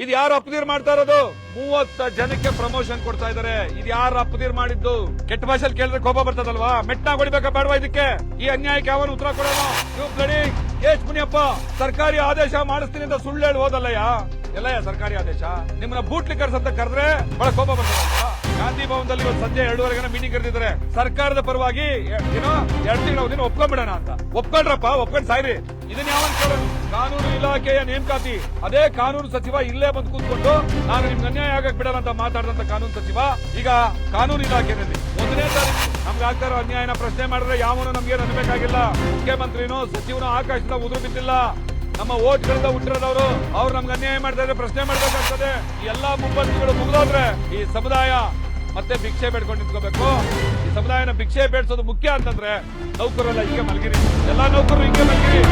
ಇದು ಯಾರು ಅಪ್ಪದಿರ್ ಮಾಡ್ತಾ ಇರೋದು? ಮೂವತ್ತ ಜನಕ್ಕೆ ಪ್ರಮೋಷನ್ ಕೊಡ್ತಾ ಇದಾರೆ ಇದು ಯಾರು ಅಪ್ಪದಿರ್ ಮಾಡಿದ್ದು? ಕೆಟ್ಟ ಭಾಷೆಯಲ್ಲಿ ಕೇಳಿದ್ರೆ ಕೋಪ ಬರ್ತದಲ್ವಾ? ಮೆಟ್ಟ ಹೊಡಿಬೇಕಾ ಬೇಡವಾ ಇದಕ್ಕೆ? ಈ ಅನ್ಯಾಯಕ್ಕೆ ಅವನು ಉತ್ತರ ಕೊಡೋಣ ನೀವು ಬ್ಲಡಿ ಎಚ್ ಮುನಿಯಪ್ಪ, ಸರ್ಕಾರಿ ಆದೇಶ ಮಾಡಿಸ್ತೀನಿ ಅಂತ ಸುಳ್ಳು ಹೇಳಿ ಹೋದಲ್ಲಯ್ಯ? ಎಲ್ಲಯ್ಯ ಸರ್ಕಾರಿ ಆದೇಶ? ನಿಮ್ಮನ್ನ ಬೂಟ್ಲಿ ಕರ್ಸಂತ ಕರೆದ್ರೆ ಬಹಳ ಕೋಪ ಬರ್ತದಲ್ವಾ? ಗಾಂಧಿ ಭವನದಲ್ಲಿ ಇವತ್ತು ಸಂಜೆ ಎರಡೂವರೆಗೆ ಮೀಟಿಂಗ್ ಕರೆದಿದ್ದಾರೆ. ಸರ್ಕಾರದ ಪರವಾಗಿ ಏನೋ, ಎರಡು ತಿಂಗಳ ದಿನ ಒಪ್ಕೊಂಡ್ಬಿಡೋಣ ಅಂತ. ಒಪ್ಕೊಂಡ್ರಪ್ಪ, ಒಪ್ಕೊಂಡ್ ಸಾಯ್ರಿ. ಇದನ್ನ ಯಾವ ಕಾನೂನು ಇಲಾಖೆಯ ನೇಮಕಾತಿ. ಅದೇ ಕಾನೂನು ಸಚಿವ ಇಲ್ಲೇ ಬಂದು ಕೂತ್ಕೊಂಡು, ನಾನು ನಿಮ್ಗೆ ಅನ್ಯಾಯ ಆಗಕ್ ಬಿಡಲ್ಲ ಅಂತ ಮಾತಾಡಿದಂತ ಕಾನೂನು ಸಚಿವ, ಈಗ ಕಾನೂನು ಇಲಾಖೆಯಲ್ಲಿ. ಒಂದನೇ ತಾರೀಕು, ನಮ್ಗೆ ಆಗ್ತಾ ಇರೋ ಅನ್ಯಾಯನ ಪ್ರಶ್ನೆ ಮಾಡಿದ್ರೆ ಯಾವನು ನಮ್ಗೆ ಅನ್ಬೇಕಾಗಿಲ್ಲ ಮುಖ್ಯಮಂತ್ರಿನೋ ಸಚಿವನು ಆಕಾಶದ ಉದುರು ಬಿದ್ದಿಲ್ಲ. ನಮ್ಮ ಓಟ್ಗಳಿಂದ ಹುಟ್ಟಿರೋದವರು, ಅವ್ರು ನಮ್ಗೆ ಅನ್ಯಾಯ ಮಾಡ್ತಾ ಇದ್ರೆ ಪ್ರಶ್ನೆ ಮಾಡ್ಬೇಕಾಗ್ತದೆ. ಎಲ್ಲಾ ಮುಂಬತ್ತಿಗಳು ಮುಗಿದೋದ್ರೆ ಈ ಸಮುದಾಯ ಮತ್ತೆ ಭಿಕ್ಷೆ ಬೇಡ್ಕೊಂಡು ನಿಂತ್ಕೋಬೇಕು. ಈ ಸಮುದಾಯನ ಭಿಕ್ಷೆ ಬೇಡಿಸೋದು ಮುಖ್ಯ ಅಂತಂದ್ರೆ ನೌಕರರೆಲ್ಲ ಹಿಂಗೆ ಮಲಗಿರಿ. ಎಲ್ಲ ನೌಕರರು ಹಿಂಗೆ ಮಲಗಿರಿ.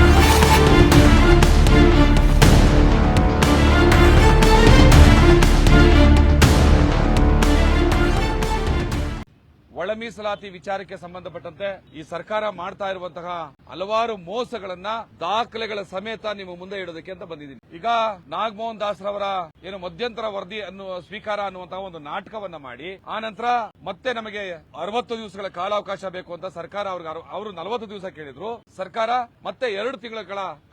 ಒಳ ಮೀಸಲಾತಿ ವಿಚಾರಕ್ಕೆ ಸಂಬಂಧಪಟ್ಟಂತೆ ಈ ಸರ್ಕಾರ ಮಾಡ್ತಾ ಇರುವಂತಹ ಹಲವಾರು ಮೋಸಗಳನ್ನ ದಾಖಲೆಗಳ ಸಮೇತ ನಿಮ್ಮ ಮುಂದೆ ಇಡೋದಕ್ಕೆ ಅಂತ ಬಂದಿದ್ದೀನಿ. ಈಗ ನಾಗಮೋಹನ್ ದಾಸ್ರವರ ಏನು ಮಧ್ಯಂತರ ವರದಿ ಅನ್ನುವ ಸ್ವೀಕಾರ ಅನ್ನುವಂತಹ ಒಂದು ನಾಟಕವನ್ನ ಮಾಡಿ, ಆ ನಂತರ ಮತ್ತೆ ನಮಗೆ ಅರವತ್ತು ದಿವಸಗಳ ಕಾಲಾವಕಾಶ ಬೇಕು ಅಂತ ಸರ್ಕಾರ ಅವ್ರಿಗೆ ಅವರು ನಲವತ್ತು ದಿವಸ ಕೇಳಿದ್ರು. ಸರ್ಕಾರ ಮತ್ತೆ ಎರಡು ತಿಂಗಳ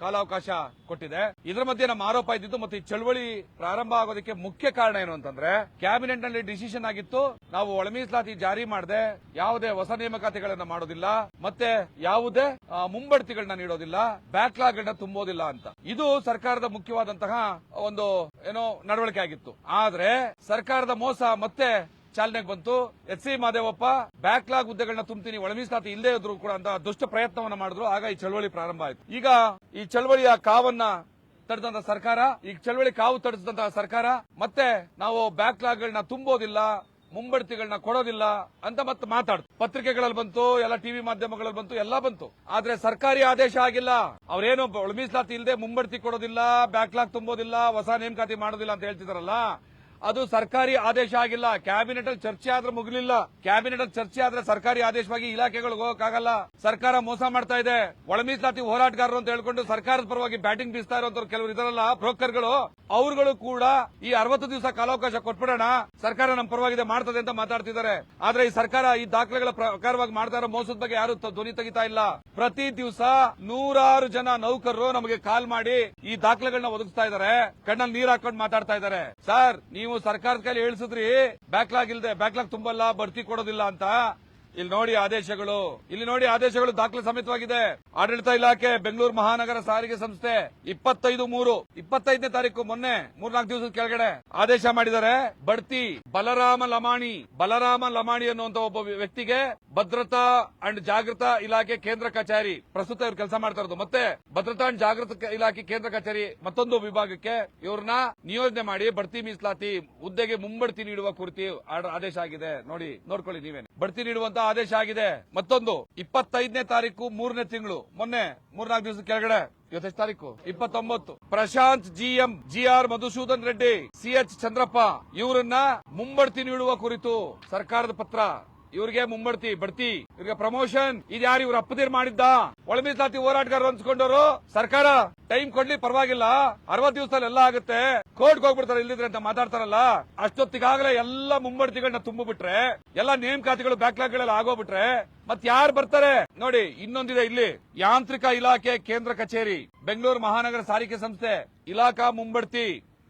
ಕಾಲಾವಕಾಶ ಕೊಟ್ಟಿದೆ. ಇದರ ಮಧ್ಯೆ ನಮ್ಮ ಆರೋಪ ಇದ್ದಿದ್ದು ಮತ್ತೆ ಈ ಚಳವಳಿ ಪ್ರಾರಂಭ ಆಗೋದಕ್ಕೆ ಮುಖ್ಯ ಕಾರಣ ಏನು ಅಂತಂದ್ರೆ ಕ್ಯಾಬಿನೆಟ್ನಲ್ಲಿ ಡಿಸಿಷನ್ ಆಗಿತ್ತು. ನಾವು ಒಳಮೀಸಲಾತಿ ಜಾರಿ ಮಾಡದೆ ಯಾವುದೇ ಹೊಸ ನೇಮಕಾತಿಗಳನ್ನ ಮಾಡೋದಿಲ್ಲ, ಮತ್ತೆ ಯಾವುದೇ ಮುಂಬಡ್ತಿಗಳನ್ನ ನೀಡೋದಿಲ್ಲ ಬ್ಯಾಕ್ಲಾಗ್ ಅನ್ನ ತುಂಬೋದಿಲ್ಲ ಅಂತ. ಇದು ಸರ್ಕಾರದ ಮುಖ್ಯವಾದಂತಹ ಒಂದು, ಏನೋ, ನಡವಳಿಕೆ ಆಗಿತ್ತು. ಆದ್ರೆ, ಸರ್ಕಾರದ ಮೋಸ ಮತ್ತೆ ಚಾಲನೆಗೆ ಬಂತು. ಎಚ್ ಸಿ ಮಾದೇವಪ್ಪ, ಬ್ಯಾಕ್ಲಾಗ್ ಹುದ್ದೆಗಳನ್ನ ತುಂಬ್ತೀನಿ, ಒಳ ಮೀಸಲಾತಿ ಇಲ್ಲದೆ ಇದ್ರು ಕೂಡ ಅಂತ ದುಷ್ಟ ಪ್ರಯತ್ನವನ್ನ ಮಾಡಿದ್ರು. ಆಗ ಈ ಚಳವಳಿ ಪ್ರಾರಂಭ ಆಯ್ತು. ಈಗ ಈ ಚಳವಳಿಯ ಕಾವನ್ನ ತಡೆದಂತ ಸರ್ಕಾರ, ಈ ಚಳವಳಿ ಕಾವು ತಡೆದಂತಹ ಸರ್ಕಾರ, ಮತ್ತೆ ನಾವು ಬ್ಯಾಕ್ಲಾಗ್ ಗಳನ್ನ ತುಂಬೋದಿಲ್ಲ ಮುಂಬಡ್ತಿಗಳನ್ನ ಕೊಡೋದಿಲ್ಲ ಅಂತ ಮತ್ತೆ ಮಾತಾಡ್ತು. ಪತ್ರಿಕೆಗಳಲ್ಲಿ ಬಂತು, ಎಲ್ಲ ಟಿವಿ ಮಾಧ್ಯಮಗಳಲ್ಲಿ ಬಂತು, ಎಲ್ಲ ಬಂತು. ಆದ್ರೆ ಸರ್ಕಾರಿ ಆದೇಶ ಆಗಿಲ್ಲ. ಅವ್ರೇನು ಒಳ ಮೀಸಲಾತಿ ಇಲ್ಲದೆ ಮುಂಬಡ್ತಿ ಕೊಡೋದಿಲ್ಲ, ಬ್ಯಾಕ್ಲಾಗ್ ತುಂಬೋದಿಲ್ಲ, ಹೊಸ ನೇಮಕಾತಿ ಮಾಡೋದಿಲ್ಲ ಅಂತ ಹೇಳ್ತಿದಾರಲ್ಲ? ಅದು ಸರ್ಕಾರಿ ಆದೇಶ ಆಗಿಲ್ಲ. ಕ್ಯಾಬಿನೆಟ್ ಅಲ್ಲಿ ಚರ್ಚೆ ಆದ್ರೆ ಮುಗಿಲಿಲ್ಲ. ಕ್ಯಾಬಿನೆಟ್ ಅಲ್ಲಿ ಚರ್ಚೆ ಆದ್ರೆ ಸರ್ಕಾರಿ ಆದೇಶವಾಗಿ ಇಲಾಖೆಗಳಿಗೆ ಹೋಗಕ್ಕಾಗಲ್ಲ. ಸರ್ಕಾರ ಮೋಸ ಮಾಡ್ತಾ ಇದೆ. ಒಳ ಮೀಸಲಾತಿ ಹೋರಾಟಗಾರರು ಅಂತ ಹೇಳ್ಕೊಂಡು ಸರ್ಕಾರದ ಪರವಾಗಿ ಬ್ಯಾಟಿಂಗ್ ಬೀಸ್ತಾ ಇರುವಂತವ್ರು ಕೆಲವರು ಇದರಲ್ಲ, ಬ್ರೋಕರ್ಗಳು. ಅವ್ರುಗಳು ಕೂಡ ಈ ಅರವತ್ತು ದಿವಸ ಕಾಲಾವಕಾಶ ಕೊಟ್ಬಿಡೋಣ. ಸರ್ಕಾರ ನಮ್ಮ ಪರವಾಗಿದೆ, ಮಾಡ್ತದೆ ಅಂತ ಮಾತಾಡ್ತಿದ್ದಾರೆ. ಆದ್ರೆ ಈ ಸರ್ಕಾರ ಈ ದಾಖಲೆಗಳ ಪ್ರಕಾರವಾಗಿ ಮಾಡ್ತಾ ಇರೋ ಮೋಸದ ಬಗ್ಗೆ ಯಾರು ಧ್ವನಿ ತೆಗಿತಾ ಇಲ್ಲ. ಪ್ರತಿ ದಿವಸ ನೂರಾರು ಜನ ನೌಕರರು ನಮಗೆ ಕಾಲ್ ಮಾಡಿ ಈ ದಾಖಲೆಗಳನ್ನ ಒದಗಿಸ್ತಾ ಇದ್ದಾರೆ. ಕಣ್ಣಲ್ಲಿ ನೀರ್ ಹಾಕೊಂಡು ಮಾತಾಡ್ತಾ ಇದ್ದಾರೆ. ಸರ್, ನೀವು ಸರ್ಕಾರದ ಕೈಲಿ ಹೇಳ್ಸಿದ್ರಿ ಬ್ಯಾಕ್ಲಾಗ್ ಇಲ್ದೆ, ಬ್ಯಾಕ್ಲಾಗ್ ತುಂಬಲ್ಲ, ಬಡ್ತಿ ಕೊಡೋದಿಲ್ಲ ಅಂತ. ಇಲ್ಲಿ ನೋಡಿ ಆದೇಶಗಳು. ಇಲ್ಲಿ ನೋಡಿ ಆದೇಶಗಳು ದಾಖಲೆ ಸಮೇತವಾಗಿದೆ. ಆಡಳಿತ ಇಲಾಖೆ ಬೆಂಗಳೂರು ಮಹಾನಗರ ಸಾರಿಗೆ ಸಂಸ್ಥೆ ಇಪ್ಪತ್ತೈದು ಮೂರು. ಇಪ್ಪತ್ತೈದನೇ ತಾರೀಕು ಮೊನ್ನೆ, ಮೂರ್ನಾಲ್ಕು ದಿವಸದ ಕೆಳಗಡೆ ಆದೇಶ ಮಾಡಿದರೆ ಬಡ್ತಿ ಬಲರಾಮ ಲಮಾಣಿ ಬಲರಾಮ ಲಮಾಣಿ ಅನ್ನುವಂತ ಒಬ್ಬ ವ್ಯಕ್ತಿಗೆ ಭದ್ರತಾ ಅಂಡ್ ಜಾಗೃತಾ ಇಲಾಖೆ ಕೇಂದ್ರ ಕಚೇರಿ. ಪ್ರಸ್ತುತ ಇವರು ಕೆಲಸ ಮಾಡ್ತಾ ಇರೋದು. ಮತ್ತೆ ಭದ್ರತಾ ಅಂಡ್ ಜಾಗೃತ ಇಲಾಖೆ ಕೇಂದ್ರ ಕಚೇರಿ ಮತ್ತೊಂದು ವಿಭಾಗಕ್ಕೆ ಇವ್ರನ್ನ ನಿಯೋಜನೆ ಮಾಡಿ ಬಡ್ತಿ ಮೀಸಲಾತಿ ಹುದ್ದೆಗೆ ಮುಂಬಡ್ತಿ ನೀಡುವ ಕುರಿತು ಆದೇಶ ಆಗಿದೆ. ನೋಡಿ, ನೋಡ್ಕೊಳ್ಳಿ ನೀವೇನೆ. ಬಡ್ತಿ ನೀಡುವಂತಹ ಆದೇಶ ಆಗಿದೆ. ಮತ್ತೊಂದು, ಇಪ್ಪತ್ತೈದನೇ ತಾರೀಕು ಮೂರನೇ ತಿಂಗಳು. ಮೊನ್ನೆ, ಮೂರ್ನಾಲ್ಕು ದಿವಸದ ಕೆಳಗಡೆ ಇವತ್ತೆಷ್ಟು ತಾರೀಕು. ಇಪ್ಪತ್ತೊಂಬತ್ತು, Prashant GM, GR Madhusudan Reddy CH Chandrappa, ಇವರನ್ನ ಮುಂಬಡ್ತಿ ನೀಡುವ ಕುರಿತು ಸರ್ಕಾರದ ಪತ್ರ. ಇವ್ರಿಗೆ ಮುಂಬಡ್ತಿ, ಬಡ್ತಿ. ಇವ್ರಿಗೆ ಪ್ರಮೋಷನ್ ಇದು ಯಾರು ಇವ್ರ ಅಪ್ಪದೇರ್ ಮಾಡಿದ್ದ? ಒಳ ಮೀಸಲಾತಿ ಹೋರಾಟಗಾರರು ಅನ್ಸ್ಕೊಂಡವರು, ಸರ್ಕಾರ ಟೈಮ್ ಕೊಡ್ಲಿ ಪರವಾಗಿಲ್ಲ. ಅರವತ್ ದಿವಸದಲ್ಲಿ ಎಲ್ಲ ಆಗುತ್ತೆ. ಕೋರ್ಟ್ಗೆ ಹೋಗ್ಬಿಡ್ತಾರೆ, ಇಲ್ಲಿದ್ರೆ ಅಂತ ಮಾತಾಡ್ತಾರಲ್ಲ. ಅಷ್ಟೊತ್ತಿಗಾಗಲೇ ಎಲ್ಲ ಮುಂಬಡ್ತಿಗಳನ್ನ ತುಂಬಿಬಿಟ್ರೆ, ಎಲ್ಲ ನೇಮಕಾತಿಗಳು ಬ್ಯಾಕ್ಲಾಗ್ ಗಳೆಲ್ಲ ಆಗೋಗ್ಬಿಟ್ರೆ, ಮತ್ ಯಾರು ಬರ್ತಾರೆ? ನೋಡಿ, ಇನ್ನೊಂದಿದೆ ಇಲ್ಲಿ. ಯಾಂತ್ರಿಕ ಇಲಾಖೆ ಕೇಂದ್ರ ಕಚೇರಿ, ಬೆಂಗಳೂರು ಮಹಾನಗರ ಸಾರಿಗೆ ಸಂಸ್ಥೆ, ಇಲಾಖಾ ಮುಂಬಡ್ತಿ.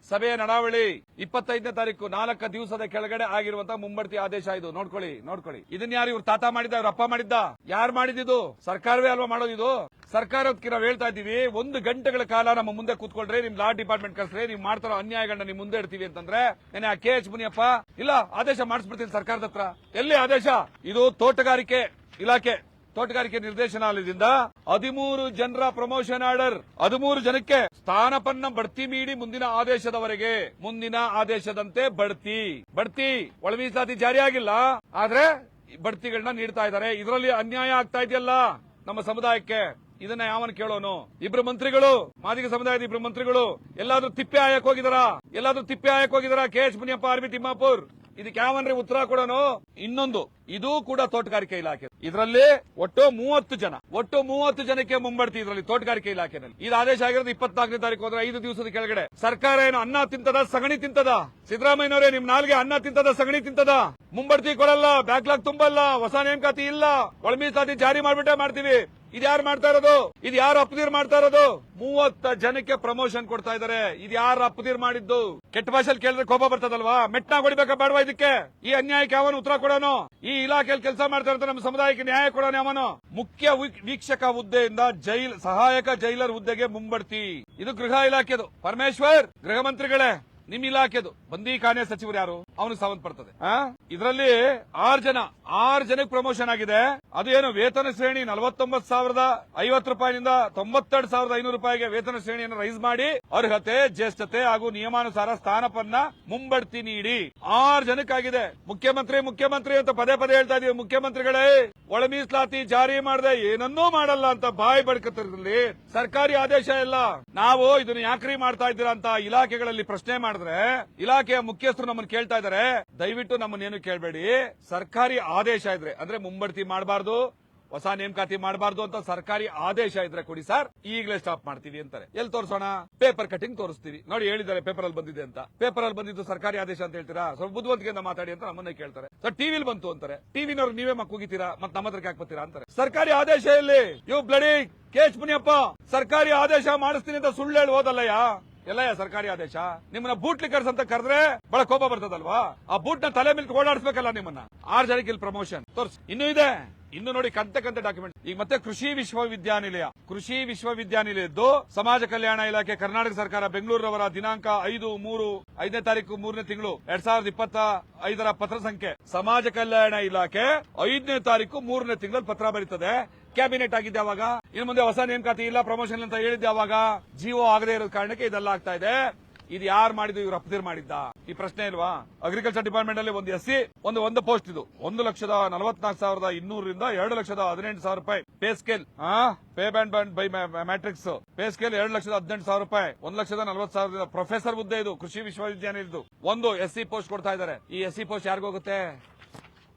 ಸಭೆಯ ನಡಾವಳಿ ಇಪ್ಪತ್ತೈದನೇ ತಾರೀಕು ನಾಲ್ಕ ದಿವಸದ ಕೆಳಗಡೆ ಆಗಿರುವಂತಹ ಮುಂಬಡ್ತಿ ಆದೇಶ ಇದು. ನೋಡ್ಕೊಳ್ಳಿ ನೋಡ್ಕೊಳ್ಳಿ. ಇದನ್ನ ಯಾರು ಇವ್ರ ತಾತ ಮಾಡಿದ್ದ, ಇವ್ರ ಅಪ್ಪ ಮಾಡಿದ್ದ? ಯಾರು ಮಾಡಿದ್ದು ಸರ್ಕಾರವೇ ಅಲ್ವಾ ಮಾಡೋದಿದು ಸರ್ಕಾರಕ್ಕೆ ನಾವು ಹೇಳ್ತಾ ಇದ್ದೀವಿ, ಒಂದು ಗಂಟೆಗಳ ಕಾಲ ನಮ್ಮ ಮುಂದೆ ಕೂತ್ಕೊಳ್ರಿ, ನಿಮ್ ಲಾ ಡಿಪಾರ್ಟ್ಮೆಂಟ್ ಕಳ್ಸ್ರಿ, ನೀವು ಮಾಡ್ತಾರೋ ಅನ್ಯಾಯಗಳನ್ನ ನಿಮ್ ಮುಂದೆ ಇಡ್ತೀವಿ ಅಂತಂದ್ರೆ ಆ ಕೆ ಎಚ್ ಮುನಿಯಪ್ಪ, ಇಲ್ಲ, ಆದೇಶ ಮಾಡಿಸ್ಬಿಡ್ತೀನಿ ಸರ್ಕಾರದ ಹತ್ರ. ಎಲ್ಲಿ ಆದೇಶ? ಇದು ತೋಟಗಾರಿಕೆ ಇಲಾಖೆ. ತೋಟಗಾರಿಕೆ ನಿರ್ದೇಶನಾಲಯದಿಂದ ಹದಿಮೂರು ಜನರ ಪ್ರಮೋಷನ್ ಆರ್ಡರ್. ಹದಿಮೂರು ಜನಕ್ಕೆ ಸ್ಥಾನಪನ್ನ ಬಡ್ತಿ ಮೀಡಿ ಮುಂದಿನ ಆದೇಶದವರೆಗೆ. ಮುಂದಿನ ಆದೇಶದಂತೆ ಬಡ್ತಿ. ಬಡ್ತಿ ಒಳ ಮೀಸಲಾತಿ ಜಾರಿ ಆಗಿಲ್ಲ. ಆದ್ರೆ ಬಡ್ತಿಗಳನ್ನ ನೀಡ್ತಾ ಇದ್ದಾರೆ. ಇದರಲ್ಲಿ ಅನ್ಯಾಯ ಆಗ್ತಾ ಇದೆಯಲ್ಲ ನಮ್ಮ ಸಮುದಾಯಕ್ಕೆ. ಇದನ್ನ ಯಾವನ್ ಕೇಳೋನು? ಇಬ್ರು ಮಂತ್ರಿಗಳು, ಮಾದಿಗ ಸಮುದಾಯದ ಇಬ್ರು ಮಂತ್ರಿಗಳು. ಎಲ್ಲಾದ್ರೂ ತಿಪ್ಪೆ ಆಯಕ್ ಹೋಗಿದಾರ? ಎಲ್ಲಾದ್ರೂ ತಿಪ್ಪೆ ಆಯಕ್ ಹೋಗಿದಾರ? ಕೆ ಎಚ್ ಮುನಿಯಪ್ಪ ಆರ್ಮಿ ತಿಮ್ಮಾಪುರ್? ಇದಕ್ಕೆ ಯಾವನ್ರಿ ಉತ್ತರ ಕೊಡೋನು? ಇನ್ನೊಂದು. ಇದು ಕೂಡ ತೋಟಗಾರಿಕೆ ಇಲಾಖೆ. ಇದರಲ್ಲಿ ಒಟ್ಟು ಮೂವತ್ತು ಜನ. ಒಟ್ಟು ಮೂವತ್ತು ಜನಕ್ಕೆ ಮುಂಬಡ್ತಿ ಇದರಲ್ಲಿ ತೋಟಗಾರಿಕೆ ಇಲಾಖೆನಲ್ಲಿ. ಇದು ಆದೇಶ ಆಗಿರೋದು ಇಪ್ಪತ್ನಾಲ್ಕನೇ ತಾರೀಕು ಹೋದ್ರೆ ಐದು ದಿವಸದ ಕೆಳಗಡೆ. ಸರ್ಕಾರ ಏನು ಅನ್ನ ತಿಂತದ, ಸಗಣಿ ತಿಂತದ? ಸಿದ್ದರಾಮಯ್ಯನವರೇ ನಿಮ್ ನಾಲ್ಗೆ ಅನ್ನ ತಿಂತದ, ಸಗಣಿ ತಿಂತದ? ಮುಂಬಡ್ತಿ ಕೊಡಲ್ಲ ಬ್ಯಾಕ್ಲಾಗ್ ತುಂಬಲ್ಲ, ಹೊಸ ನೇಮಕಾತಿ ಇಲ್ಲ. ಒಳಮೀಸಾತಿ ಜಾರಿ ಮಾಡ್ಬಿಟ್ಟೆ ಮಾಡ್ತೀವಿ. ಇದು ಯಾರು ಮಾಡ್ತಾ ಇರೋದು? ಇದು ಯಾರು ಅಪ್ದೀರ್ ಮಾಡ್ತಾ ಇರೋದು? ಮೂವತ್ತ ಜನಕ್ಕೆ ಪ್ರಮೋಷನ್ ಕೊಡ್ತಾ ಇದಾರೆ ಇದು ಯಾರು ಅಪ್ಪದೀರ್ ಮಾಡಿದ್ದು? ಕೆಟ್ಟ ಭಾಷೆಯಲ್ಲಿ ಕೇಳಿದ್ರೆ ಕೋಪ ಬರ್ತದಲ್ವಾ? ಮೆಟ್ಟ ಹೊಡಿಬೇಕಾ ಬೇಡವಾ ಇದಕ್ಕೆ? ಈ ಅನ್ಯಾಯಕ್ಕೆ ಅವನು ಉತ್ತರ ಕೊಡೋನು? ಈ ಇಲಾಖೆಯಲ್ಲಿ ಕೆಲಸ ಮಾಡ್ತಾ ನಮ್ಮ ಸಮುದಾಯಕ್ಕೆ ನ್ಯಾಯ ಕೊಡೋಣ ಅವನು? ಮುಖ್ಯ ವೀಕ್- ವೀಕ್ಷಕ ಹುದ್ದೆಯಿಂದ ಜೈಲ್, ಸಹಾಯಕ ಜೈಲರ್ ಹುದ್ದೆಗೆ ಮುಂಬಡ್ತಿ. ಇದು ಗೃಹ ಇಲಾಖೆದು. ಪರಮೇಶ್ವರ್, ಗೃಹ ಮಂತ್ರಿಗಳೇ ನಿಮ್ ಇಲಾಖೆದು. ಬಂದೀಖಾನೆ ಸಚಿವರು ಯಾರು? ಅವನಿಗೆ ಸಂಬಂಧಪಡ್ತದೆ ಇದರಲ್ಲಿ ಆರ್ ಜನ ಆರ್ ಜನಕ್ಕೆ ಪ್ರಮೋಷನ್ ಆಗಿದೆ. ಅದು ಏನು ವೇತನ ಶ್ರೇಣಿ ನಲವತ್ತೊಂಬತ್ತು ಸಾವಿರದ ಐವತ್ತು ರೂಪಾಯಿನಿಂದ ತೊಂಬತ್ತೆರಡು ಸಾವಿರದ ಐನೂರು ರೂಪಾಯಿಗೆ ವೇತನ ಶ್ರೇಣಿಯನ್ನು ರೈಸ್ ಮಾಡಿ ಅರ್ಹತೆ ಜ್ಯೇಷ್ಠತೆ ಹಾಗೂ ನಿಯಮಾನುಸಾರ ಸ್ಥಾನಪನ್ನ ಮುಂಬಡ್ತಿ ನೀಡಿ. ಆರ್ ಜನಕ್ಕಾಗಿದೆ. ಮುಖ್ಯಮಂತ್ರಿ ಮುಖ್ಯಮಂತ್ರಿ ಅಂತ ಪದೇ ಪದೇ ಹೇಳ್ತಾ ಇದೀವಿ. ಮುಖ್ಯಮಂತ್ರಿಗಳೇ ಒಳ ಮೀಸಲಾತಿ ಜಾರಿ ಮಾಡದೆ ಏನನ್ನೂ ಮಾಡಲ್ಲ ಅಂತ ಬಾಯಿ ಬಡ್ಕತ್ತಿರಲಿ ಸರ್ಕಾರಿ ಆದೇಶ ಇಲ್ಲ. ನಾವು ಇದನ್ನು ಯಾಕ್ರಿ ಮಾಡ್ತಾ ಇದ್ದೀರಾ ಅಂತ ಇಲಾಖೆಗಳಲ್ಲಿ ಪ್ರಶ್ನೆ ಮಾಡಿದ್ರೆ ಇಲಾಖೆಯ ಮುಖ್ಯಸ್ಥರು ನಮ್ಮನ್ನು ಕೇಳ್ತಾ ಇದ್ದಾರೆ. ದಯವಿಟ್ಟು ನಮ್ಮನ್ನೇನು ಕೇಳಬೇಡಿ. ಸರ್ಕಾರಿ ಆದೇಶ ಇದ್ರೆ, ಅಂದ್ರೆ ಮುಂಬಡ್ತಿ ಮಾಡಬಾರ್ದು, ಹೊಸ ನೇಮಕಾತಿ ಮಾಡಬಾರ್ದು ಅಂತ ಸರ್ಕಾರಿ ಆದೇಶ ಇದ್ರೆ ಕೊಡಿ ಸರ್. ಈಗಲೇ ಸ್ಟಾಪ್ ಮಾಡ್ತೀವಿ ಅಂತಾರೆ. ಎಲ್ಲಿ ತೋರಿಸೋಣ? ಪೇಪರ್ ಕಟಿಂಗ್ ತೋರಿಸ್ತೀವಿ. ನೋಡಿ ಹೇಳಿದ್ದಾರೆ ಪೇಪರ್ ಅಲ್ಲಿ ಬಂದಿದೆ ಅಂತ. ಪೇಪರ್ ಅಲ್ಲಿ ಬಂದಿದ್ದು ಸರ್ಕಾರಿ ಆದೇಶ ಅಂತ ಹೇಳ್ತೀರಾ? ಸ್ವಲ್ಪ ಬುದ್ಧಿವಂತಿಕೆಯಿಂದ ಮಾತಾಡಿ ಅಂತ ನಮ್ಮನ್ನೇ ಕೇಳ್ತಾರೆ. ಸರ್, ಟಿವಿಲ್ ಬಂತು ಅಂತಾರೆ. ಟಿವಿನವ್ರು ನೀವೇ ಮಕ್ಕೂಗಿತೀರಾ? ಮತ್ತೆ ನಮ್ಮ ಹತ್ರಕ್ಕೆ ಹಾಕ್ಬತ್ತೀರಾ ಅಂತಾರೆ. ಸರ್ಕಾರಿ ಆದೇಶ ಇಲ್ಲಿ ಯು ಬ್ಲಡಿ ಕೇಶ್ ಮುನಿಯಪ್ಪ, ಸರ್ಕಾರಿ ಆದೇಶ ಮಾಡಿಸ್ತೀನಿ ಅಂತ ಸುಳ್ಳು ಹೇಳಿ ಹೋದಲ್ಲಯ್ಯ? ಎಲ್ಲಯ್ಯ ಸರ್ಕಾರಿ ಆದೇಶ? ನಿಮ್ಮನ್ನ ಬೂಟ್ ಲಿಕರ್ಸ್ ಅಂತ ಕರೆದ್ರೆ ಬಹಳ ಕೋಪ ಬರ್ತದಲ್ವಾ? ಆ ಬೂಟ್ನ ತಲೆ ಮೇಲೆ ಓಡಾಡಿಸ್ಬೇಕಲ್ಲ ನಿಮ್ಮನ್ನ. ಆರ್ ಜನಕ್ಕೆ ಇಲ್ಲಿ ಪ್ರಮೋಷನ್ ತೋರ್ಸ್. ಇನ್ನು ಇದೆ. ಇನ್ನು ನೋಡಿ ಕಂತೆ ಕಂತೆ ಡಾಕ್ಯುಮೆಂಟ್ ಈಗ ಮತ್ತೆ ಕೃಷಿ ವಿಶ್ವವಿದ್ಯಾನಿಲಯ. ಕೃಷಿ ವಿಶ್ವವಿದ್ಯಾನಿಲಯದ್ದು ಸಮಾಜ ಕಲ್ಯಾಣ ಇಲಾಖೆ ಕರ್ನಾಟಕ ಸರ್ಕಾರ ಬೆಂಗಳೂರವರ ದಿನಾಂಕ ಐದು, ಮೂರು, ಐದನೇ ತಾರೀಕು, ಮೂರನೇ ತಿಂಗಳು ಎರಡ್ ಸಾವಿರದ ಇಪ್ಪತ್ತ ಐದರ ಪತ್ರ ಸಂಖ್ಯೆ. ಸಮಾಜ ಕಲ್ಯಾಣ ಇಲಾಖೆ ಐದನೇ ತಾರೀಕು, ಮೂರನೇ ತಿಂಗಳಲ್ಲಿ ಪತ್ರ ಬರೀತದೆ. ಕ್ಯಾಬಿನೆಟ್ ಆಗಿದ್ದೆ ಅವಾಗ. ಇನ್ನು ಮುಂದೆ ಹೊಸ ನೇಮಕಾತಿ ಇಲ್ಲ ಪ್ರಮೋಷನ್ ಅಂತ ಹೇಳಿದ್ದೆ ಅವಾಗ. ಜಿಒ ಆಗದೆ ಇರೋ ಕಾರಣಕ್ಕೆ ಇದೆಲ್ಲ ಆಗ್ತಾ ಇದೆ. ಇದು ಯಾರು ಮಾಡಿದ್ದು, ಇವ್ರು ಅಪ್ತಿರ್ ಮಾಡಿದ್ದ? ಈ ಪ್ರಶ್ನೆ ಇಲ್ವಾ? ಅಗ್ರಿಕಲ್ಚರ್ ಡಿಪಾರ್ಟ್ಮೆಂಟ್ ಅಲ್ಲಿ ಒಂದು ಎಸ್ ಸಿ ಒಂದು ಒಂದು ಪೋಸ್ಟ್ ಇದು. ಒಂದು ಲಕ್ಷದ ನಲವತ್ನಾಲ್ಕು ಸಾವಿರದ ಇನ್ನೂರರಿಂದ ಎರಡು ಲಕ್ಷದ ಹದಿನೆಂಟು ಸಾವಿರ ರೂಪಾಯಿ. Pay scale pay band band by matrix pay scale ಎರಡು ಲಕ್ಷದ ಹದಿನೆಂಟು ಸಾವಿರ ರೂಪಾಯಿ. ಒಂದು ಲಕ್ಷದ ನಲವತ್ತು ಸಾವಿರದ ಪ್ರೊಫೆಸರ್ ಹುದ್ದೆ ಇದು. ಕೃಷಿ ವಿಶ್ವವಿದ್ಯಾನಿಲಯದ್ದು. ಒಂದು ಎಸ್ ಸಿ ಪೋಸ್ಟ್ ಕೊಡ್ತಾ ಇದ್ದಾರೆ. ಈ ಎಸ್ ಸಿ ಪೋಸ್ಟ್ ಯಾರಿಗೋಗುತ್ತೆ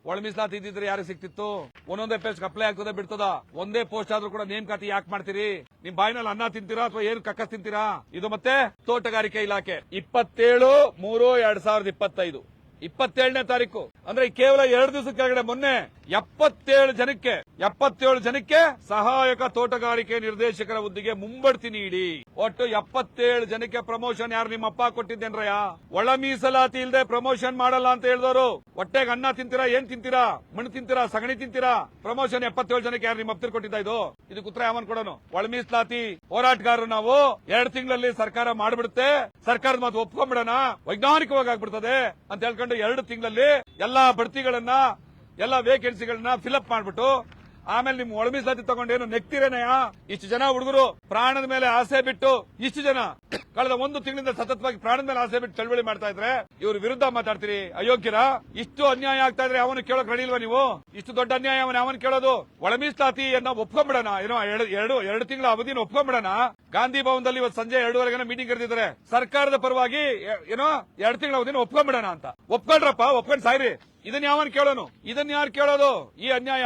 ಒಳ ಮೀಸಲಾತಿ ಇದ್ದಿದ್ರೆ ಯಾರಿಗೆ ಸಿಕ್ತಿತ್ತು? ಒಂದೊಂದೇ ಪೋಸ್ಟ್ ಅಪ್ಲೈ ಆಗ್ತದೆ ಬಿಡ್ತದ? ಒಂದೇ ಪೋಸ್ಟ್ ಆದ್ರೂ ಕೂಡ ನೇಮಕಾತಿ ಯಾಕೆ ಮಾಡ್ತೀರಿ? ನಿಮ್ ಬಾಯಿನಲ್ಲಿ ಅನ್ನ ತಿಂತೀರಾ ಅಥವಾ ಏನು ಕಕ್ಕಸ್ ತಿಂತೀರಾ? ಇದು ಮತ್ತೆ ತೋಟಗಾರಿಕೆ ಇಲಾಖೆ. ಇಪ್ಪತ್ತೇಳು, ಮೂರು, ಎರಡ್ ಸಾವಿರದ ಇಪ್ಪತ್ತೈದು. ಇಪ್ಪತ್ತೇಳನೇ ತಾರೀಕು. ಅಂದ್ರೆ ಕೇವಲ ಎರಡು ದಿವಸದ ಕೆಳಗಡೆ ಮೊನ್ನೆ ಎಪ್ಪತ್ತೇಳು ಜನಕ್ಕೆ ಎಪ್ಪತ್ತೇಳು ಜನಕ್ಕೆ ಸಹಾಯಕ ತೋಟಗಾರಿಕೆ ನಿರ್ದೇಶಕರ ಹುದ್ದೆಗೆ ಮುಂಬಡ್ತಿ ನೀಡಿ. ಒಟ್ಟು ಎಪ್ಪತ್ತೇಳು ಜನಕ್ಕೆ ಪ್ರಮೋಷನ್ ಯಾರು ನಿಮ್ಮಪ್ಪ ಕೊಟ್ಟಿದ್ದೇನ್ರಯ್ಯ? ಒಳ ಮೀಸಲಾತಿ ಇಲ್ಲದೆ ಪ್ರಮೋಷನ್ ಮಾಡಲ್ಲ ಅಂತ ಹೇಳಿದವರು. ಹೊಟ್ಟೆಗೆ ಅನ್ನ ತಿಂತೀರಾ, ಏನ್ ತಿಂತೀರಾ? ಮಣ್ಣು ತಿಂತೀರಾ, ಸಗಣಿ ತಿಂತೀರಾ? ಪ್ರಮೋಷನ್ ಎಪ್ಪತ್ತೇಳು ಜನಕ್ಕೆ ಯಾರು ನಿಮ್ಮ ಅಪ್ತಿರ್ ಕೊಟ್ಟಿದ್ದ ಇದು? ಇದಕ್ಕೆ ಉತ್ತರ ಯಾವನ್ ಕೊಡೋನು? ಒಳ ಮೀಸಲಾತಿ ಹೋರಾಟಗಾರರು ನಾವು. ಎರಡು ತಿಂಗಳಲ್ಲಿ ಸರ್ಕಾರ ಮಾಡ್ಬಿಡುತ್ತೆ. ಸರ್ಕಾರದ ಮಾತು ಒಪ್ಕೊಂಡ್ಬಿಡೋಣ ವೈಜ್ಞಾನಿಕವಾಗಿ ಆಗ್ಬಿಡ್ತದೆ ಅಂತ ಹೇಳ್ಕೊಂಡು ಎರಡು ತಿಂಗಳಲ್ಲಿ ಎಲ್ಲಾ ಬಡ್ತಿಗಳನ್ನ ಎಲ್ಲಾ ವೇಕೆನ್ಸಿಗಳನ್ನ ಫಿಲಪ್ ಮಾಡ್ಬಿಟ್ಟು, ಆಮೇಲೆ ನಿಮ್ ಒಳಮೀಸಾತಿ ತಗೊಂಡೇನು ನೆಕ್ತಿರೇನಯ್ಯ? ಇಷ್ಟು ಜನ ಹುಡುಗರು ಪ್ರಾಣದ ಮೇಲೆ ಆಸೆ ಬಿಟ್ಟು ಇಷ್ಟು ಜನ. ಕಳೆದ ಒಂದು ತಿಂಗಳಿಂದ ಸತತವಾಗಿ ಪ್ರಾಣದ ಮೇಲೆ ಆಸೆ ಬಿಟ್ಟು ಚಳವಳಿ ಮಾಡ್ತಾ ಇದ್ರೆ ಇವ್ರ ವಿರುದ್ಧ ಮಾತಾಡ್ತೀರಿ. ಅಯೋಗ್ಯರ? ಇಷ್ಟು ಅನ್ಯಾಯ ಆಗ್ತಾ ಇದ್ರೆ ಅವನು ಕೇಳೋಕ್ ರೆಡಿ ನೀವು? ಇಷ್ಟು ದೊಡ್ಡ ಅನ್ಯಾಯ ಅವನ ಅವನು ಕೇಳೋದು? ಒಳ ಎನ್ನ ಒಪ್ಕೊಂಡ್ಬಿಡೋಣ ಏನೋ ಎರಡು ಎರಡು ಎರಡು ತಿಂಗಳ ಅವಧಿನ ಒಪ್ಕೊಂಡ್ಬಿಡೋಣ ಗಾಂಧಿ ಭವನದಲ್ಲಿ ಇವತ್ತು ಸಂಜೆ ಎರಡೂವರೆಗೆ ಮೀಟಿಂಗ್ ಕರೆದಿದ್ದಾರೆ ಸರ್ಕಾರದ ಪರವಾಗಿ ಏನೋ ಎರಡು ತಿಂಗಳ ಅವಧಿನ ಒಪ್ಕೊಂಡ್ಬಿಡೋಣ ಅಂತ. ಒಪ್ಕೊಂಡ್ರಪ್ಪ, ಒಪ್ಕೊಂಡ್ ಸಾಯ್ರಿ. ಇದನ್ನ ಯಾವನ್ ಕೇಳೋನು? ಇದನ್ನ ಯಾರು ಕೇಳೋದು? ಈ ಅನ್ಯಾಯ.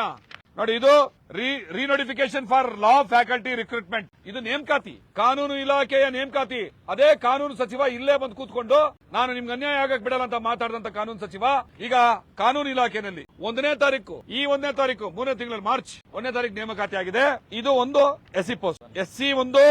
ನೋಡಿ, ಇದು re renotification for law faculty recruitment ಇದು ನೇಮಕಾತಿ. ಕಾನೂನು ಇಲಾಖೆಯ ನೇಮಕಾತಿ. ಅದೇ ಕಾನೂನು ಸಚಿವ ಇಲ್ಲೇ ಬಂದು ಕೂತ್ಕೊಂಡು, ನಾನು ನಿಮ್ಗೆ ಅನ್ಯಾಯ ಆಗಕ್ ಬಿಡಲ್ಲ ಅಂತ ಮಾತಾಡಿದಂತ ಕಾನೂನು ಸಚಿವ, ಈಗ ಕಾನೂನು ಇಲಾಖೆಯಲ್ಲಿ ಒಂದನೇ ತಾರೀಕು, ಈ ಒಂದನೇ ತಾರೀಕು, ಮೂರನೇ ತಿಂಗಳಲ್ಲಿ ಮಾರ್ಚ್, ಒಂದನೇ ತಾರೀಕು ನೇಮಕಾತಿ ಆಗಿದೆ. ಇದು ಒಂದು S C post. S C ಒಂದು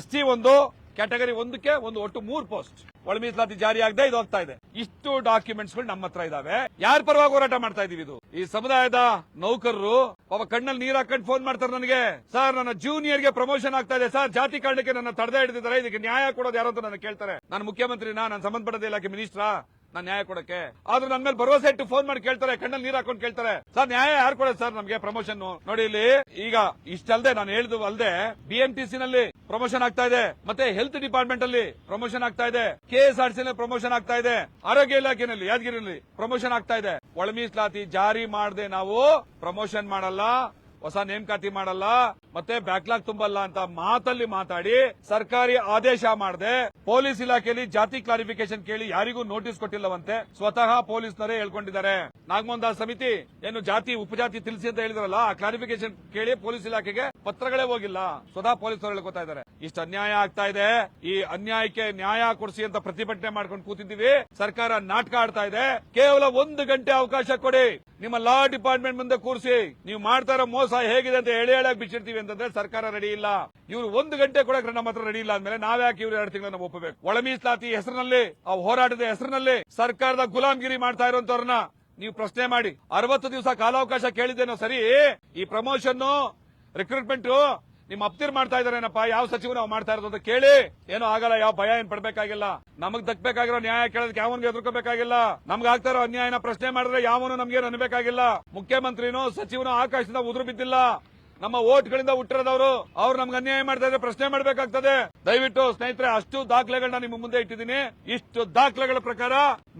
ಎಸ್ ಟಿ ಒಂದು, ಕ್ಯಾಟಗರಿ ಒಂದಕ್ಕೆ ಒಂದು ಒಟ್ಟು ಮೂರು ಪೋಸ್ಟ್. ಒಳ ಮೀಸಲಾತಿ ಜಾರಿ ಆಗದೆ ಇದು ಹೋಗ್ತಾ ಇದೆ. ಇಷ್ಟು ಡಾಕ್ಯುಮೆಂಟ್ಸ್ಗಳು ನಮ್ಮ ಹತ್ರ ಇದಾವೆ. ಯಾರ ಪರವಾಗಿ ಹೋರಾಟ ಮಾಡ್ತಾ ಇದೀವಿ ಇದು? ಈ ಸಮುದಾಯದ ನೌಕರರು, ಪಾಪ ಕಣ್ಣಲ್ಲಿ ನೀರ್ ಹಾಕೊಂಡು ಫೋನ್ ಮಾಡ್ತಾರೆ ನನಗೆ. ಸರ್ ನನ್ನ ಜೂನಿಯರ್ಗೆ ಪ್ರಮೋಷನ್ ಆಗ್ತಾ ಇದೆ. ಸರ್ ಜಾತಿ ಕಾರಣಕ್ಕೆ ನನ್ನ ತಡೆದ ಹಿಡಿದಿದ್ದಾರೆ. ಇದಕ್ಕೆ ನ್ಯಾಯ ಕೊಡೋದು ಯಾರು ಅಂತ ನನ್ನ ಕೇಳ್ತಾರೆ. ನಾನು ಮುಖ್ಯಮಂತ್ರಿನಾ? ನಾನು ಸಂಬಂಧಪಟ್ಟ ಇಲಾಖೆ ಮಿನಿಸ್ಟ್ರಾ ನಾನು ನ್ಯಾಯ ಕೊಡಕ್ಕೆ. ಆದ್ರೂ ನನ್ನ ಮೇಲೆ ಭರವಸೆ ಇಟ್ಟು ಫೋನ್ ಮಾಡಿ ಕೇಳ್ತಾರೆ, ಕಣ್ಣಲ್ಲಿ ನೀರ್ ಹಾಕೊಂಡು ಕೇಳ್ತಾರೆ. ಸರ್, ನ್ಯಾಯ ಯಾರು ಕೊಡೋದು ಸರ್ ನಮಗೆ ಪ್ರಮೋಷನ್ ನೋಡಿ ಇಲ್ಲಿ, ಈಗ ಇಷ್ಟಲ್ದೆ ನಾನು ಹೇಳಿದ್ದು ಅಲ್ಲದೆ ಬಿಎಂಟಿಸಿ ನಲ್ಲಿ ಪ್ರಮೋಷನ್ ಆಗ್ತಾ ಇದೆ, ಮತ್ತೆ ಹೆಲ್ತ್ ಡಿಪಾರ್ಟ್ಮೆಂಟ್ ಅಲ್ಲಿ ಪ್ರಮೋಷನ್ ಆಗ್ತಾ ಇದೆ ಕೆಎಸ್ಆರ್ಸಿ ನಲ್ಲಿ ಪ್ರಮೋಷನ್ ಆಗ್ತಾ ಇದೆ, ಆರೋಗ್ಯ ಇಲಾಖೆನಲ್ಲಿ ಯಾದಗಿರಿನಲ್ಲಿ ಪ್ರಮೋಷನ್ ಆಗ್ತಾ ಇದೆ. ಒಳ ಮೀಸಲಾತಿ ಜಾರಿ ಮಾಡದೆ ನಾವು ಪ್ರಮೋಷನ್ ಮಾಡಲ್ಲ, ಹೊಸ ನೇಮಕಾತಿ ಮಾಡಲ್ಲ ಮತ್ತೆ ಬ್ಯಾಕ್ಲಾಗ್ ತುಂಬಲ್ಲ ಅಂತ ಮಾತಲ್ಲಿ ಮಾತಾಡಿ ಸರ್ಕಾರಿ ಆದೇಶ ಮಾಡದೆ. ಪೊಲೀಸ್ ಇಲಾಖೆಯಲ್ಲಿ ಜಾತಿ ಕ್ಲಾರಿಫಿಕೇಶನ್ ಕೇಳಿ ಯಾರಿಗೂ ನೋಟಿಸ್ ಕೊಟ್ಟಿಲ್ಲವಂತೆ ಸ್ವತಃ ಪೊಲೀಸ್ನರೇ ಹೇಳ್ಕೊಂಡಿದ್ದಾರೆ. ನಾಗಮೋಹನ್ ಸಮಿತಿ ಏನು ಜಾತಿ, ಉಪಜಾತಿ ತಿಳಿಸಿ ಅಂತ ಹೇಳಿದ್ರಲ್ಲ, ಆ ಕ್ಲಾರಿಫಿಕೇಶನ್ ಕೇಳಿ ಪೊಲೀಸ್ ಇಲಾಖೆಗೆ ಪತ್ರಗಳೇ ಹೋಗಿಲ್ಲ. ಸ್ವತಃ ಪೊಲೀಸರು ಹೇಳ್ಕೊತಾ ಇದ್ದಾರೆ. ಇಷ್ಟು ಅನ್ಯಾಯ ಆಗ್ತಾ ಇದೆ. ಈ ಅನ್ಯಾಯಕ್ಕೆ ನ್ಯಾಯ ಕೊಡಿಸಿ ಅಂತ ಪ್ರತಿಭಟನೆ ಮಾಡ್ಕೊಂಡು ಕೂತಿದ್ದೀವಿ. ಸರ್ಕಾರ ನಾಟಕ ಆಡ್ತಾ ಇದೆ. ಕೇವಲ ಒಂದು ಗಂಟೆ ಅವಕಾಶ ಕೊಡಿ. ನಿಮ್ಮ ಲಾ ಡಿಪಾರ್ಟ್ಮೆಂಟ್ ಮುಂದೆ ಕೂರಿಸಿ. ನೀವು ಮಾಡ್ತಾ ಇರೋ ಮೋಸ ಹೇಗಿದೆ ಅಂತ ಹೇಳಿ ಹೇಳಕ್ ಬಿಚ್ಚಿರ್ತೀವಿ ಅಂತಂದ್ರೆ ಸರ್ಕಾರ ರೆಡಿ ಇಲ್ಲ. ಇವ್ರು ಒಂದು ಗಂಟೆ ಕೂಡ ನಮ್ಮ ಹತ್ರ ರೆಡಿ ಇಲ್ಲ ಅಂದ್ಮೇಲೆ ನಾವ್ಯಾಕೆ ಇವ್ರು ಎರಡು ತಿಂಗಳನ್ನ ಒಪ್ಪಬೇಕು? ಒಳ ಮೀಸಲಾತಿ ಹೆಸರಿನಲ್ಲಿ, ಆ ಹೋರಾಟದ ಹೆಸರಿನಲ್ಲಿ ಸರ್ಕಾರದ ಗುಲಾಮ್ಗಿರಿ ಮಾಡ್ತಾ ಇರುವಂತವ್ರನ್ನ ನೀವು ಪ್ರಶ್ನೆ ಮಾಡಿ. ಅರವತ್ತು ದಿವಸ ಕಾಲಾವಕಾಶ ಕೇಳಿದ್ದೇನೋ ಸರಿ, ಈ ಪ್ರಮೋಷನ್ ರಿಕ್ರೂಟ್ಮೆಂಟ್ ನಿಮ್ಮ ಅಪ್ತಿರ್ ಮಾಡ್ತಾ ಇದಾರೇನಪ್ಪ ಯಾವ ಸಚಿವ ನಾವು ಮಾಡ್ತಾ ಇರೋದು ಅಂತ ಕೇಳಿ. ಏನೋ ಆಗಲ್ಲ, ಯಾವ ಭಯ, ಏನ್ ಪಡ್ಬೇಕಾಗಿಲ್ಲ. ನಮಗ್ ದಕ್ಬೇಕಾಗಿರೋ ನ್ಯಾಯ ಕೇಳೋದಕ್ಕೆ ಯಾವನ್ಗೆ ಎದುರ್ಕೋಬೇಕಾಗಿಲ್ಲ ನಮ್ಗೆ ಆಗ್ತಾ ಇರೋ ಅನ್ಯಾಯನ ಪ್ರಶ್ನೆ ಮಾಡಿದ್ರೆ ಯಾವನು ನಮ್ಗೇನು ಅನ್ಬೇಕಾಗಿಲ್ಲ. ಮುಖ್ಯಮಂತ್ರಿನೋ ಸಚಿವನೋ ಆಕಾಶದಿಂದ ಉದುರು ಬಿದ್ದಿಲ್ಲ. ನಮ್ಮ ಓಟ್ಗಳಿಂದ ಹುಟ್ಟಿರೋದವರು, ಅವ್ರು ನಮ್ಗೆ ಅನ್ಯಾಯ ಮಾಡ್ತಾ ಇದ್ರೆ ಪ್ರಶ್ನೆ ಮಾಡ್ಬೇಕಾಗ್ತದೆ. ದಯವಿಟ್ಟು ಸ್ನೇಹಿತರೆ, ಅಷ್ಟು ದಾಖಲೆಗಳನ್ನ ನಿಮ್ಮ ಮುಂದೆ ಇಟ್ಟಿದ್ದೀನಿ. ಇಷ್ಟು ದಾಖಲೆಗಳ ಪ್ರಕಾರ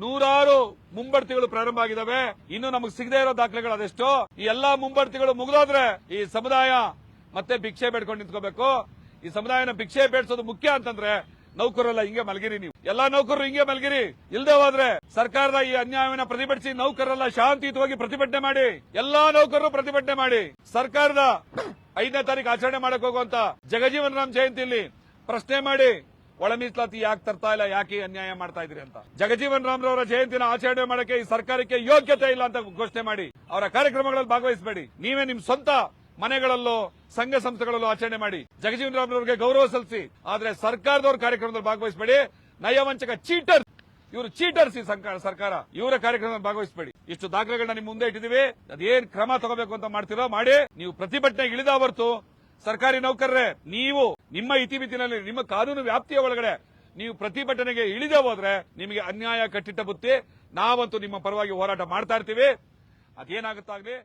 ನೂರಾರು ಮುಂಬಡ್ತಿಗಳು ಪ್ರಾರಂಭ ಆಗಿದಾವೆ. ಇನ್ನು ನಮಗೆ ಸಿಗದೇ ಇರೋ ದಾಖಲೆಗಳು ಅದೆಷ್ಟು? ಈ ಎಲ್ಲಾ ಮುಂಬಡ್ತಿಗಳು ಮುಗಿದಾದ್ರೆ ಈ ಸಮುದಾಯ ಮತ್ತೆ ಭಿಕ್ಷೆ ಬೇಡ್ಕೊಂಡು ನಿಂತ್ಕೋಬೇಕು. ಈ ಸಮುದಾಯನ ಭಿಕ್ಷೆ ಬೇಡಿಸೋದು ಮುಖ್ಯ ಅಂತಂದ್ರೆ ನೌಕರರೆಲ್ಲ ಹಿಂಗೆ ಮಲಗಿರಿ ನೀವು. ಎಲ್ಲಾ ನೌಕರರು ಹಿಂಗೆ ಮಲಗಿರಿ. ಇಲ್ದೇ ಹೋದ್ರೆ ಸರ್ಕಾರದ ಈ ಅನ್ಯಾಯವನ್ನ ಪ್ರತಿಭಟಿಸಿ ನೌಕರರೆಲ್ಲ ಶಾಂತಿಯುತವಾಗಿ ಪ್ರತಿಭಟನೆ ಮಾಡಿ, ಎಲ್ಲಾ ನೌಕರರು ಪ್ರತಿಭಟನೆ ಮಾಡಿ, ಸರ್ಕಾರದ ಐದನೇ ತಾರೀಕು ಆಚರಣೆ ಮಾಡಕ್ ಹೋಗುವಂತ ಜಗಜೀವನ್ ರಾಮ್ ಜಯಂತಿಯಲ್ಲಿ ಪ್ರಶ್ನೆ ಮಾಡಿ, ಒಳ ಮೀಸಲಾತಿ ಯಾಕೆ ತರ್ತಾ ಇಲ್ಲ, ಯಾಕೆ ಅನ್ಯಾಯ ಮಾಡ್ತಾ ಇದ್ರಿ ಅಂತ. ಜಗಜೀವನ್ ರಾಮ್ರವರ ಜಯಂತಿನ ಆಚರಣೆ ಮಾಡಕ್ಕೆ ಈ ಸರ್ಕಾರಕ್ಕೆ ಯೋಗ್ಯತೆ ಇಲ್ಲ ಅಂತ ಘೋಷಣೆ ಮಾಡಿ, ಅವರ ಕಾರ್ಯಕ್ರಮಗಳಲ್ಲಿ ಭಾಗವಹಿಸಬೇಡಿ. ನೀವೇ ನಿಮ್ ಸ್ವಂತ ಮನೆಗಳಲ್ಲೋ, ಸಂಘ ಸಂಸ್ಥೆಗಳಲ್ಲೋ ಆಚರಣೆ ಮಾಡಿ. ಜಗಜೀವನ್ ರಾಮ್ರವರಿಗೆ ಗೌರವ ಸಲ್ಲಿಸಿ. ಆದರೆ ಸರ್ಕಾರದವ್ರ ಕಾರ್ಯಕ್ರಮದಲ್ಲಿ ಭಾಗವಹಿಸಬೇಡಿ. ನಯವಂಚಕ ಚೀಟರ್! ಇವರು ಚೀಟರ್ಸ್ ಈ ಸರ್ಕಾರ. ಇವರ ಕಾರ್ಯಕ್ರಮದಲ್ಲಿ ಭಾಗವಹಿಸಬೇಡಿ. ಇಷ್ಟು ದಾಖಲೆಗಳನ್ನ ನಿಮ್ ಮುಂದೆ ಇಟ್ಟಿದ್ದೀವಿ ಅದೇನ್ ಕ್ರಮ ತಗೋಬೇಕು ಅಂತ ಮಾಡ್ತಿರೋ ಮಾಡಿ. ನೀವು ಪ್ರತಿಭಟನೆಗೆ ಇಳಿದ ಹೊರತು ಸರ್ಕಾರಿ ನೌಕರರೇ, ನೀವು ನಿಮ್ಮ ಇತಿಮಿತಿನಲ್ಲಿ, ನಿಮ್ಮ ಕಾನೂನು ವ್ಯಾಪ್ತಿಯ ಒಳಗಡೆ ನೀವು ಪ್ರತಿಭಟನೆಗೆ ಇಳಿದೇ ಹೋದ್ರೆ ನಿಮಗೆ ಅನ್ಯಾಯ, ಕಟ್ಟಿಟ್ಟ ಬುತ್ತಿ ನಾವಂತೂ ನಿಮ್ಮ ಪರವಾಗಿ ಹೋರಾಟ ಮಾಡ್ತಾ ಇರ್ತೀವಿ. ಅದೇನಾಗುತ್ತಾಗ್ಲಿ?